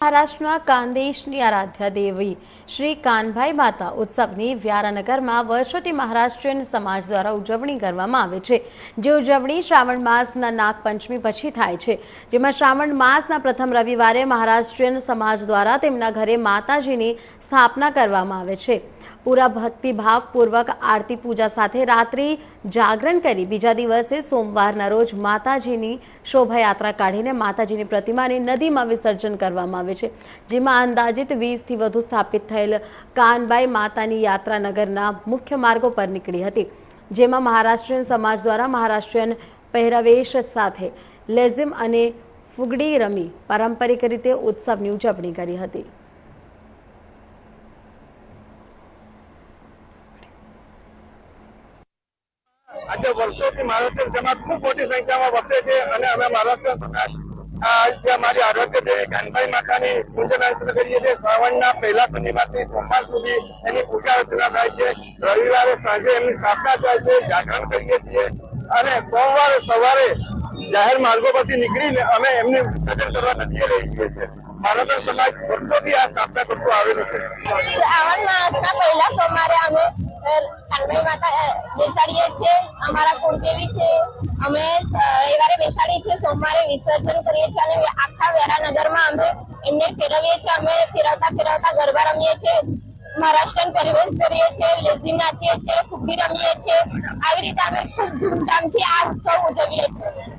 મહારાષ્ટ્રના કાંદેશની આરાધ્યા દેવી. શ્રી કાનભાઈ માતા ઉત્સવની વ્યારાનગરમાં વર્ષોથી મહારાષ્ટ્રીયન સમાજ દ્વારા ઉજવણી કરવામાં આવે છે. જે ઉજવણી શ્રાવણ માસના નાગપંચમી પછી થાય છે. જેમાં શ્રાવણ માસના પ્રથમ રવિવારે મહારાષ્ટ્રીયન સમાજ દ્વારા તેમના ઘરે માતાજીની સ્થાપના કરવામાં આવે છે. પૂરા ભક્તિભાવપૂર્વક આરતી પૂજા સાથે રાત્રિ જાગરણ કરી બીજા દિવસે સોમવારના રોજ માતાજીની શોભાયાત્રા કાઢીને માતાજીની પ્રતિમાને નદીમાં વિસર્જન કરવામાં આવે છે, જેમાં અંદાજિત વીસથી વધુ સ્થાપિત થયેલ કાનબાઈ માતાની યાત્રા નગરના મુખ્ય માર્ગો પર નીકળી હતી, જેમાં મહારાષ્ટ્રીયન સમાજ દ્વારા મહારાષ્ટ્રીયન પહેરવેશ સાથે લેઝિમ અને ફુગડી રમી પારંપરિક રીતે ઉત્સવની ઉજવણી કરી હતી. આજે વર્ષોથી મહારાષ્ટ્ર સમાજ ખૂબ મોટી સંખ્યામાં વસે છે અને અમે મહારાષ્ટ્ર સમાજ આ જે અમારી આરોગ્ય છે અને સોમવારે સવારે જાહેર માર્ગો પરથી નીકળીને અમે એમની પૂજન કરવા નદીએ જઈએ છીએ. મહારાષ્ટ્ર સમાજ વર્ષોથી આ સ્થાપના કરતું આવેલું છે. અમારા કુળદેવી છે. અમે રવિવારે છીએ સોમવારે વિસર્જન કરીએ છીએ અને આખા વેરાનગરમાં અમે એમને ફેરવીએ છીએ. અમે ફેરવતા ફેરવતા ગરબા રમીએ છીએ મહારાષ્ટ્રન પરિવેશ કરીએ છીએ લેઝી નાચીએ છીએ ખુબી રમીએ છીએ. આવી રીતે અમે ખૂબ ધૂમધામથી આ ઉત્સવ ઉજવીએ છીએ.